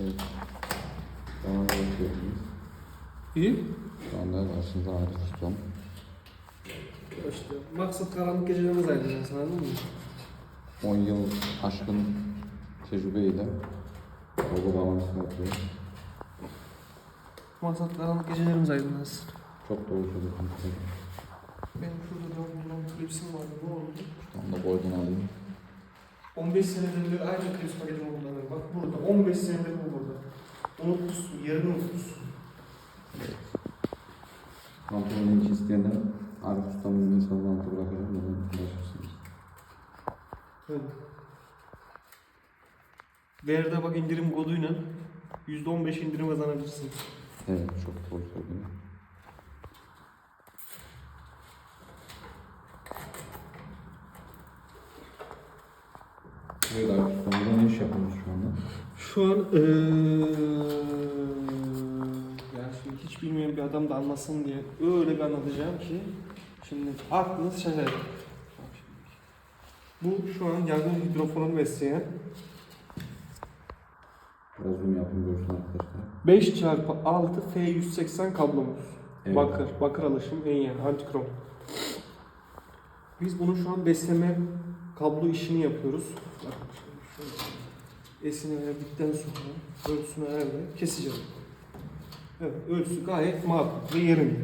Evet. Bana da bakıyorsunuz. İyi. Şu anda karşınızda Arif Ustam. İşte maksat karanlık gecelerimiz aydınlansın anladın mı? 10 yıl aşkın tecrübeyle logo bağlantısını yapıyor. Maksat karanlık gecelerimiz aydınlansın. Çok doğru söylüyorsun. Benim şurada milyon klipsim vardı ne oldu? Tam da boydan alayım. 15 senedir aynı klips paketimi kullanıyorum. Bak burada 15 senedir bu burada. Unutmuşsun, yerini unutmuşsun. Pantolon linki isteyenler Arif Ustam'ın hesabını altı bırakacağım. Oradan ulaşırsınız. Evet. Değerde bak indirim koduyla %15 indirim kazanabilirsin. Evet çok doğru söylüyorsun. Ustam burada ne iş yapıyoruz şu anda? Şu an eee yani şimdi hiç bilmeyen bir adam da anlasın diye öyle bir anlatacağım ki şimdi aklınız şimdi. Bu şu an yangın hidrofonunu besleyen Biraz zoom yapayım görsün arkadaşlar. 5 çarpı 6 F180 kablomuz. Evet. Bakır, bakır alışım en yani antikrom. Biz bunu şu an besleme kablo işini yapıyoruz. Esini verdikten sonra ölçüsünü ayarlayıp keseceğim. Evet, ölçüsü gayet makul ve yerinde.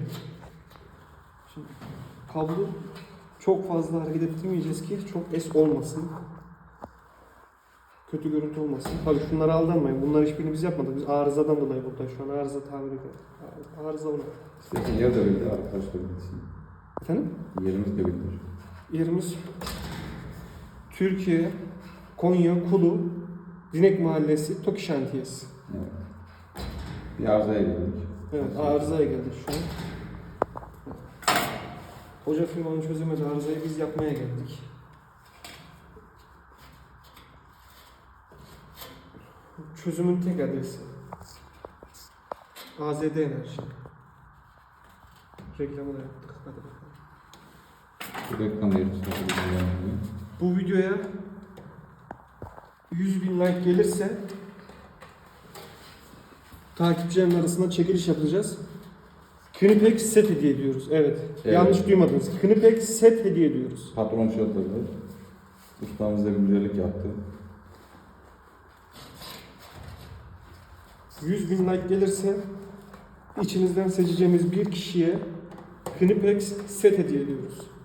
Şimdi kablo çok fazla hareket ettirmeyeceğiz ki çok es olmasın. Kötü görüntü olmasın. Tabii şunlara aldanmayın. Bunlar hiçbirini biz yapmadık. Biz arızadan dolayı burada. Şu an arıza tamir ediyoruz. Arıza ona. İstersen yer de bildir arkadaşlar bilsin. Efendim? Yerimiz de bildir. Yerimiz Türkiye, Konya, Kulu, Dinek Mahallesi, Toki Şantiyesi. Evet. Bir arzaya geldik. Evet, arızaya geldik şu an. Hoca firmanın çözemedi arızayı biz yapmaya geldik. Çözümün tek adresi. AZD Enerji. Reklamını yaptık. Hadi bakalım. Bu reklam yerimiz de bildir. Bu videoya 100 bin like gelirse takipçilerin arasında çekiliş yapacağız. Knipex set hediye ediyoruz. Evet. Evet. Yanlış duymadınız. Knipex set hediye ediyoruz. Patron çıldırdı. Ustamız da güzellik yaptı. 100 bin like gelirse içinizden seçeceğimiz bir kişiye Knipex set hediye ediyoruz.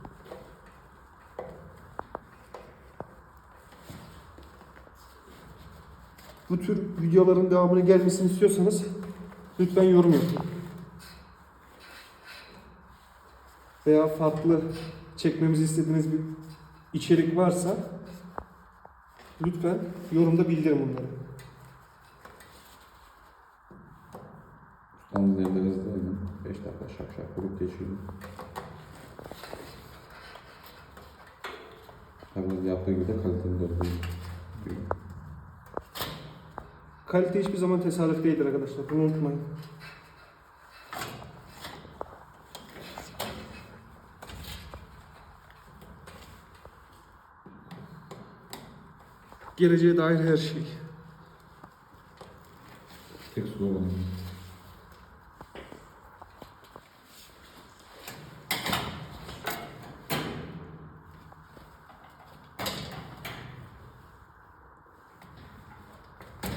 Bu tür videoların devamını gelmesini istiyorsanız lütfen yorum yapın. Veya farklı çekmemizi istediğiniz bir içerik varsa lütfen yorumda bildirin bunları. Ustamız elinde hızlı hemen. 5 dakika şak şak vurup geçiyor. Tabii yaptığı gibi de kaliteli de. Kalite hiçbir zaman tesadüf değildir arkadaşlar. Bunu unutmayın. Geleceğe dair her şey. Tek slogan.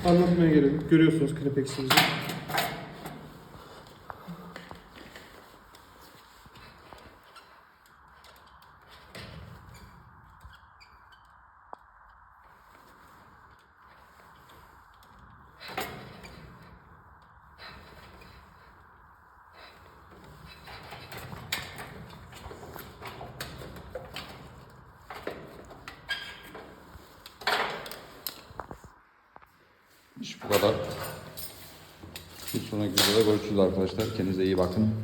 Anlatmaya gerek yok. Görüyorsunuz Knipex'imizi. İş bu kadar. Bir sonraki videoda görüşürüz arkadaşlar. Kendinize iyi bakın.